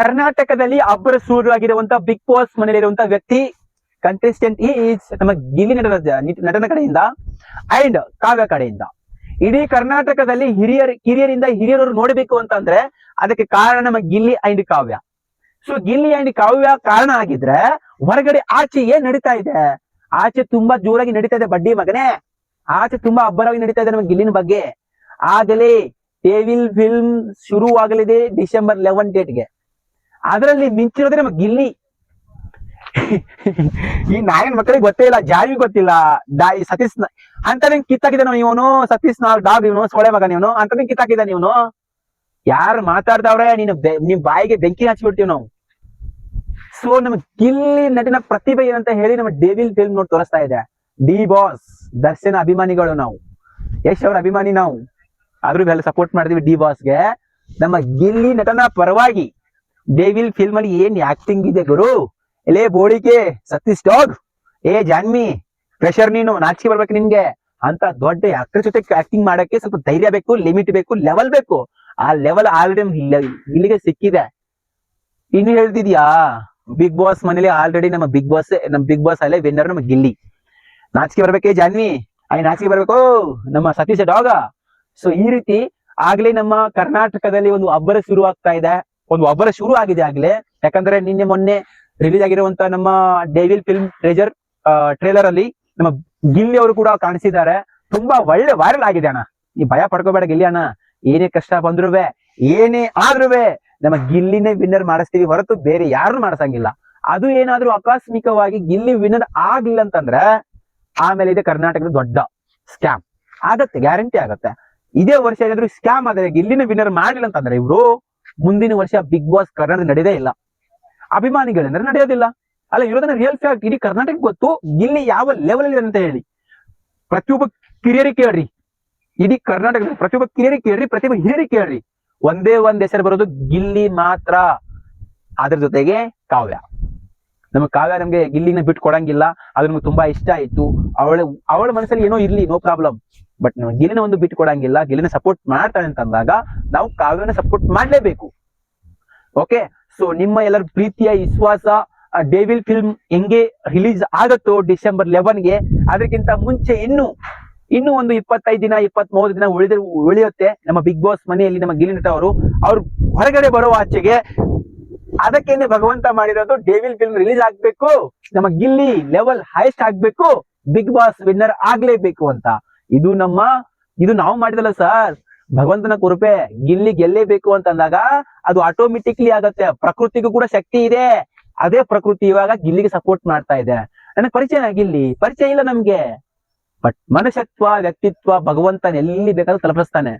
ಕರ್ನಾಟಕದಲ್ಲಿ ಅಬ್ಬರ ಆಗಿರುವಂತ ಬಿಗ್ ಬಾಸ್ ಮನೆಯಲ್ಲಿರುವಂತಹ ವ್ಯಕ್ತಿ ಕಂಟೆಸ್ಟೆಂಟ್ ಈಸ್ ನಮ್ಮ ಗಿಲ್ಲಿ ನಟನ ನಟನ ಕಡೆಯಿಂದ ಅಂಡ್ ಕಾವ್ಯ ಕಡೆಯಿಂದ. ಇಡೀ ಕರ್ನಾಟಕದಲ್ಲಿ ಹಿರಿಯರ್ ಕಿರಿಯರಿಂದ ಹಿರಿಯರು ನೋಡಬೇಕು ಅಂತಂದ್ರೆ ಅದಕ್ಕೆ ಕಾರಣ ನಮ್ಮ Gilli and Kavya. So Gilli and Kavya ಕಾರಣ ಆಗಿದ್ರೆ ಹೊರಗಡೆ ಆಚೆ ಏನ್ ನಡೀತಾ ಇದೆ? ಆಚೆ ತುಂಬಾ ಜೋರಾಗಿ ನಡೀತಾ ಇದೆ ಬಡ್ಡಿ ಮಗನೇ. ಆಚೆ ತುಂಬಾ ಅಬ್ಬರವಾಗಿ ನಡೀತಾ ಇದೆ ನಮ್ಮ ಗಿಲ್ಲಿನ ಬಗ್ಗೆ. ಆಗಲೇ ಟೇವಿಲ್ ಫಿಲ್ಮ್ ಶುರುವಾಗಲಿದೆ ಡಿಸೆಂಬರ್ ಲೆವೆನ್ ಡೇಟ್ಗೆ ಅದರಲ್ಲಿ ಮಿಂಚಿರೋದೇ ನಮ್ಮ ಗಿಲ್ಲಿ. ಈ ನಾಯಿನ ಮಕ್ಕಳಿಗೆ ಗೊತ್ತೇ ಇಲ್ಲ ಜಾಯಿ ಗೊತ್ತಿಲ್ಲ. ಡಾಯಿ ಸತೀಶ್ ನ- ಕಿತ್ತಾಕಿದಾನ ಇವನು? ಸತೀಶ್ ನಾವ್ ಡಾಗ್ ಇವನು? ಸೋಳೆ ಮಗ ಇವನು? ಅಂತಾನೆ ಕಿತ್ತಾಕಿದಾನ ಇವನು? ಯಾರು ಮಾತಾಡ್ದವ್ರೆ ನೀನು ನಿಮ್ ಬಾಯಿಗೆ ಬೆಂಕಿ ಹಚ್ಬಿಡ್ತೀವಿ ನಾವು. ಸೊ ನಮ್ಮ ಗಿಲ್ಲಿ ನಟನ ಪ್ರತಿಭೆ ಏನಂತ ಹೇಳಿ ನಮ್ಮ ಡೇವಿಲ್ ಫಿಲ್ಮ್ ನೋಡಿ ತೋರಿಸ್ತಾ ಇದೆ. ಡಿ ಬಾಸ್, ದರ್ಶನ ಅಭಿಮಾನಿಗಳು ನಾವು. ಯಶ್ ಅವ್ರ ಅಭಿಮಾನಿ ನಾವು. ಆದ್ರೂ ಸಪೋರ್ಟ್ ಮಾಡಿದೀವಿ ಡಿ ಬಾಸ್ಗೆ. ನಮ್ಮ ಗಿಲ್ಲಿ ನಟನ ಪರವಾಗಿ ಡೇವಿಲ್ ಫಿಲ್ಮ್ ಅಲ್ಲಿ ಏನ್ ಆಕ್ಟಿಂಗ್ ಇದೆ ಗುರು? ಎಲೆ ಬೋಳಿಕೆ ಸತೀಶ್ ಡಾಗ್? ಏ ಜಾನ್ವಿ ಪ್ರೆಷರ್ ನೀನು, ನಾಚಿಕೆ ಬರ್ಬೇಕು ನಿನ್ಗೆ ಅಂತ ದೊಡ್ಡ ಆಕ್ಟರ್ ಜೊತೆ ಆಕ್ಟಿಂಗ್ ಮಾಡಕ್ಕೆ ಸ್ವಲ್ಪ ಧೈರ್ಯ ಬೇಕು ಲಿಮಿಟ್ ಬೇಕು ಲೆವೆಲ್ ಬೇಕು. ಆ ಲೆವೆಲ್ ಆಲ್ರೆಡಿ ಇಲ್ಲಿಗೆ ಸಿಕ್ಕಿದೆ. ಇನ್ನು ಹೇಳ್ತಿದ್ಯಾ? ಬಿಗ್ ಬಾಸ್ ಮನೇಲಿ ಆಲ್ರೆಡಿ ನಮ್ಮ ಬಿಗ್ ಬಾಸ್ ನಮ್ಮ ಬಿಗ್ ಬಾಸ್ ಅಲ್ಲೇ ವಿನ್ನರ್ ನಮ್ಮ ಗಿಲ್ಲಿ ನಾಚಿಕೆ ಬರ್ಬೇಕೇ ಜಾನ್ವಿ ಐ ನಾಚಿಕೆ ಬರ್ಬೇಕು ನಮ್ಮ ಸತೀಶ ಡಾಗ? ಸೊ ಈ ರೀತಿ ಆಗ್ಲೇ ನಮ್ಮ ಕರ್ನಾಟಕದಲ್ಲಿ ಒಂದು ಅಬ್ಬರ ಶುರು ಆಗ್ತಾ ಇದೆ. ಒಂದು ಒಬ್ಬರ ಶುರು ಆಗಿದೆ ಆಗ್ಲೇ. ಯಾಕಂದ್ರೆ ನಿನ್ನೆ ಮೊನ್ನೆ ರಿಲೀಸ್ ಆಗಿರುವಂತ ನಮ್ಮ ಡೇವಿಲ್ ಫಿಲ್ಮ್ ಟ್ರೇಜರ್ ಟ್ರೇಲರ್ ಅಲ್ಲಿ ನಮ್ಮ ಗಿಲ್ಲಿ ಅವರು ಕೂಡ ಕಾಣಿಸಿದ್ದಾರೆ. ತುಂಬಾ ಒಳ್ಳೆ ವೈರಲ್ ಆಗಿದೆ ಅಣ್ಣ. ಈ ಭಯ ಪಡ್ಕೋಬೇಡ ಗಿಲ್ಲಿ ಅಣ್ಣ. ಏನೇ ಕಷ್ಟ ಬಂದ್ರುವೆ, ಏನೇ ಆದ್ರೂ ನಮ್ಮ ಗಿಲ್ಲಿನೇ ವಿನ್ನರ್ ಮಾಡಿಸ್ತೀವಿ ಹೊರತು ಬೇರೆ ಯಾರು ಮಾಡಿಸಂಗಿಲ್ಲ. ಅದು ಏನಾದ್ರೂ ಆಕಸ್ಮಿಕವಾಗಿ ಗಿಲ್ಲಿ ವಿನ್ನರ್ ಆಗ್ಲಿಲ್ಲ ಅಂತಂದ್ರೆ ಆಮೇಲೆ ಇದೆ ಕರ್ನಾಟಕದ ದೊಡ್ಡ ಸ್ಕ್ಯಾಮ್ ಆಗತ್ತೆ ಗ್ಯಾರಂಟಿ ಆಗತ್ತೆ. ಇದೇ ವರ್ಷ ಏನಾದ್ರು ಸ್ಕ್ಯಾಮ್ ಆದ್ರೆ ಗಿಲ್ಲಿನ ವಿನ್ನರ್ ಮಾಡಿಲ್ಲ ಅಂತಂದ್ರೆ ಇವರು ಮುಂದಿನ ವರ್ಷ ಬಿಗ್ ಬಾಸ್ ಕರ್ನಾಟಕ ನಡೆಯದೇ ಇಲ್ಲ. ಅಭಿಮಾನಿಗಳೆಂದ್ರೆ ನಡೆಯೋದಿಲ್ಲ. ಅಲ್ಲ, ಇರೋದನ್ನ ರಿಯಲ್ ಫ್ಯಾಕ್ಟ್ ಇಡೀ ಕರ್ನಾಟಕ ಗೊತ್ತು. ಗಿಲ್ಲಿ ಯಾವ ಲೆವೆಲ್ ಇದೆ ಅಂತ ಹೇಳಿ. ಪ್ರತಿಯೊಬ್ಬ ಕಿರಿಯರಿ ಕೇಳ್ರಿ. ಇಡೀ ಕರ್ನಾಟಕದ ಪ್ರತಿಯೊಬ್ಬ ಕಿರಿಯರಿ ಕೇಳ್ರಿ, ಪ್ರತಿಯೊಬ್ಬ ಹಿರಿಯರಿ ಕೇಳ್ರಿ. ಒಂದೇ ಒಂದ್ ಹೆಸರು ಬರೋದು ಗಿಲ್ಲಿ ಮಾತ್ರ. ಅದ್ರ ಜೊತೆಗೆ ಕಾವ್ಯ. ನಮ್ಮ ಕಾವ್ಯ ನಮ್ಗೆ ಗಿಲ್ಲಿನ ಬಿಟ್ಟು ಕೊಡಂಗಿಲ್ಲ. ಅದು ನಮ್ಗೆ ತುಂಬಾ ಇಷ್ಟ ಆಯ್ತು. ಅವಳ ಅವಳ ಮನಸ್ಸಲ್ಲಿ ಏನೋ ಇರ್ಲಿ ನೋ ಪ್ರಾಬ್ಲಮ್ ಬಟ್ ನಾವು ಗಿಲಿನ ಒಂದು ಬಿಟ್ಟು ಕೊಡಂಗಿಲ್ಲ, ಗಿಲ್ಲಿನ ಸಪೋರ್ಟ್ ಅಂತ ಅಂದಾಗ ನಾವು ಕಾವ್ಯನ ಸಪೋರ್ಟ್ ಮಾಡ್ಲೇಬೇಕು. ಓಕೆ ಸೊ ನಿಮ್ಮ ಎಲ್ಲರ ಪ್ರೀತಿಯ, ವಿಶ್ವಾಸ ಡೇವಿಲ್ ಫಿಲ್ಮ್ ಹೆಂಗೆ ರಿಲೀಸ್ ಆಗತ್ತೋ ಡಿಸೆಂಬರ್ ಲೆವೆನ್ಗೆ ಅದಕ್ಕಿಂತ ಮುಂಚೆ ಇನ್ನು ಇನ್ನು ಒಂದು ಇಪ್ಪತ್ತೈದು ದಿನ ಇಪ್ಪತ್ತ್ ಮೂವತ್ತು ದಿನ ಉಳಿದ, ಉಳಿಯುತ್ತೆ ನಮ್ಮ ಬಿಗ್ ಬಾಸ್ ಮನೆಯಲ್ಲಿ ನಮ್ಮ ಗಿಲಿನ ಅವರು ಅವ್ರು ಹೊರಗಡೆ ಬರೋ ಆಚೆಗೆ ಅದಕ್ಕೇನೆ ಭಗವಂತ ಮಾಡಿರೋದು ಡೇವಿಲ್ ಫಿಲ್ಮ್ ರಿಲೀಸ್ ಆಗ್ಬೇಕು. ನಮ್ಮ ಗಿಲ್ಲಿ ಲೆವೆಲ್ ಹೈಸ್ಟ್ ಆಗ್ಬೇಕು. ಬಿಗ್ ಬಾಸ್ ವಿನ್ನರ್ ಆಗ್ಲೇಬೇಕು ಅಂತ. ಇದು ನಮ್ಮ, ಇದು ನಾವು ಮಾಡಿದಲ್ಲ ಸರ್. ಭಗವಂತನ ಕೃಪೆ, ಗಿಲ್ಲಿ ಗೆಲ್ಲೇಬೇಕು ಅಂತ ಅಂದಾಗ ಅದು ಆಟೋಮೆಟಿಕ್ಲಿ ಆಗತ್ತೆ. ಪ್ರಕೃತಿಗೂ ಕೂಡ ಶಕ್ತಿ ಇದೆ. ಅದೇ ಪ್ರಕೃತಿ ಇವಾಗ ಗಿಲ್ಲಿಗೆ ಸಪೋರ್ಟ್ ಮಾಡ್ತಾ ಇದೆ. ನನಗೆ ಪರಿಚಯ ಗಿಲ್ಲಿ, ಪರಿಚಯ ಇಲ್ಲ ನಮ್ಗೆ. ಬಟ್ ಮನುಷ್ಯತ್ವ ವ್ಯಕ್ತಿತ್ವ, ಭಗವಂತನ ಎಲ್ಲಿ ಬೇಕಾದ್ರೂ ತಲುಪಿಸ್ತಾನೆ.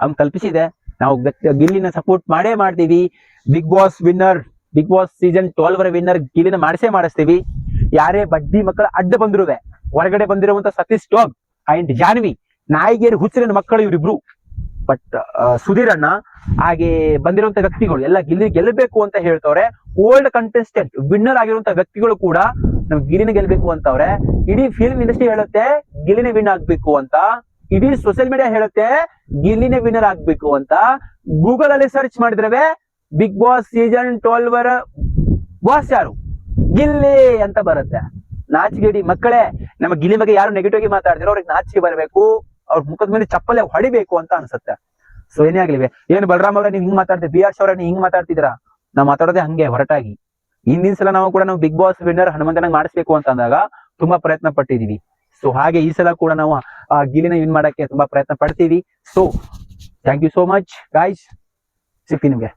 ಅವ್ನ್ ಕಲ್ಪಿಸಿದೆ ನಾವು ಗಿಲ್ಲಿನ ಸಪೋರ್ಟ್ ಮಾಡೇ ಮಾಡ್ತೀವಿ. Big Boss winner Big Boss season twelve ರ ವಿನ್ನರ್ ಗಿಲ್ಲಿನ ಮಾಡಿಸೇ ಮಾಡಿಸ್ತೀವಿ. ಯಾರೇ ಬಡ್ಡಿ ಮಕ್ಕಳ ಅಡ್ಡ ಬಂದಿರುವೆ. ಹೊರಗಡೆ ಬಂದಿರುವಂತ ಸತೀಶ್ ಡಾಗ್ ಅಂಡ್ ಜಾನ್ವಿ, ನಾಯಿಗೇರಿ ಹುಚ್ಚರಿನ ಮಕ್ಕಳು ಇವರಿಬ್ರು. ಬಟ್ ಸುಧೀರಣ್ಣ, ಹಾಗೆ ಬಂದಿರುವಂತ ವ್ಯಕ್ತಿಗಳು, ಎಲ್ಲ ಗಿಲ್ಲಿ, ಗೆಲ್ಲಬೇಕು ಅಂತ ಹೇಳ್ತವ್ರೆ. ಓಲ್ಡ್ ಕಂಟೆಸ್ಟೆಂಟ್ ವಿನ್ನರ್ ಆಗಿರುವಂತ ವ್ಯಕ್ತಿಗಳು ಕೂಡ ನಮ್ ಗಿಲಿನ ಗೆಲ್ಬೇಕು ಅಂತವ್ರೆ. ಇಡೀ ಫಿಲ್ಮ್ ಇಂಡಸ್ಟ್ರಿ ಹೇಳುತ್ತೆ ಗಿಲಿನ ವಿನ್ ಆಗ್ಬೇಕು ಅಂತ. ಇಡೀ ಸೋಷಿಯಲ್ ಮೀಡಿಯಾ ಹೇಳುತ್ತೆ, ಗಿಲ್ಲಿನ ವಿನ್ನರ್ ಆಗ್ಬೇಕು ಅಂತ. ಗೂಗಲ್ ಅಲ್ಲಿ ಸರ್ಚ್ ಮಾಡಿದ್ರೆ ಬಿಗ್ ಬಾಸ್ ಸೀಸನ್ ಟ್ವೆಲ್ವರ್ ಬಾಸ್ ಯಾರು? ಗಿಲ್ಲಿ ಅಂತ ಬರುತ್ತೆ. ನಾಚಿಗೇಡಿ ಮಕ್ಕಳೇ ನಮ್ಮ ಗಿಲಿ ಬಗ್ಗೆ ಯಾರು ನೆಗೆಟಿವ್ ಆಗಿ ಮಾತಾಡ್ತಿರೋ ಅವ್ರಿಗೆ ನಾಚಿಕೆ ಬರಬೇಕು. ಅವ್ರ ಮುಖದ ಮೇಲೆ ಚಪ್ಪಲೆ ಹೊಡಿಬೇಕು ಅಂತ ಅನ್ಸುತ್ತೆ. ಸೊ ಏನೇ ಆಗ್ಲಿವೆ ಏನು ಬಲರಾಮ್ ಅವ್ರೆ, ನೀವು ಹಿಂಗ್ ಮಾತಾಡ್ತೀವಿ ಬಿ ಆರ್ ಶೌರ ನೀವು ಹಿಂಗ್ ಮಾತಾಡ್ತಿದ್ರ ನಾವು ಮಾತಾಡೋದೇ ಹಂಗೆ, ಹೊರಟಾಗಿ. ಹಿಂದಿನ ಸಲ ನಾವು ಕೂಡ ನಾವು ಬಿಗ್ ಬಾಸ್ ವಿನ್ನರ್ ಹನುಮಂತನಾಗ ಮಾಡಿಸ್ಬೇಕು ಅಂತ ಅಂದಾಗ ತುಂಬಾ ಪ್ರಯತ್ನ ಪಟ್ಟಿದೀವಿ ಸೊ ಹಾಗೆ ಈ ಸಲ ಕೂಡ ನಾವು ಆ ಗಿಲಿನ ವಿನ್ ಮಾಡಕ್ಕೆ ತುಂಬಾ ಪ್ರಯತ್ನ ಪಡ್ತೀವಿ. So thank you so much guys ಸಿಗ್ತೀನಿ ನಿಮ್ಗೆ.